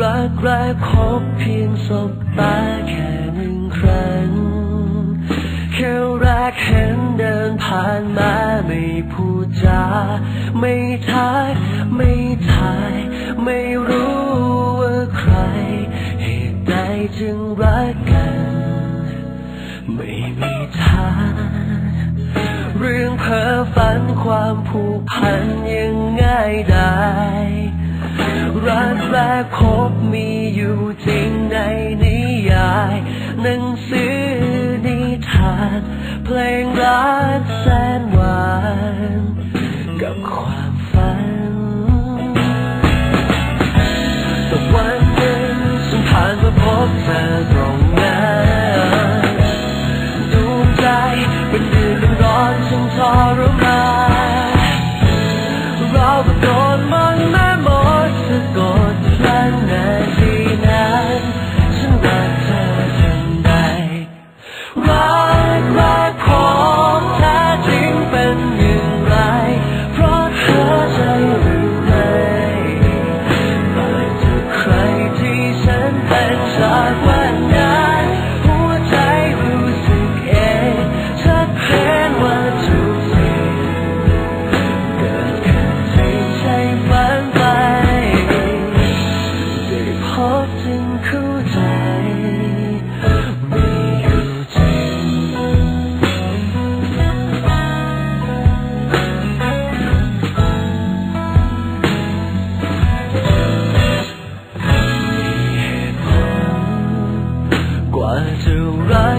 แรกพบเพียงสบตาแค่หนึ่งครั้ง แค่แรกเห็นเดินผ่านมาไม่พูดจา ไม่ทายไม่ทาย ไม่รู้ว่าใคร เหตุใดจึงรักกัน ไม่มีทางเรื่องเพ้อฝันความผูกพันยังง่ายได้ รักแรกพบมีอยู่จริงในนิยายหนังสือนิทาน เพลงรักแสนหวาน กับความฝัน แต่วันหนึ่งฉันผ่านมาพบเธอตรงนั้นดวงใจเป็นเดือนเป็นร้อนฉันทรมาน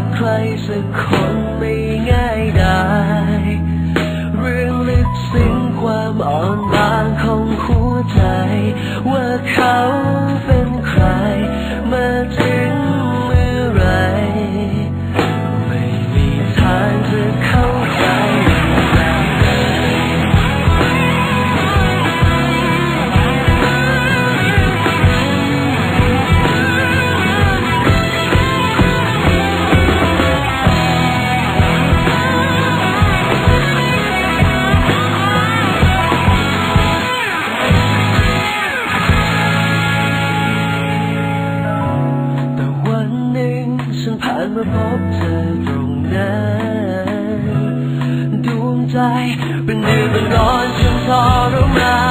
รักใครสักคนไม่ง่ายได้เรื่องลึกซึ้งความอ่อนบางของหัวใจว่าเขา เมื่อพบเธอตรงนั้นดวงใจเป็นเดือนเป็นร้อนฉันทรมาน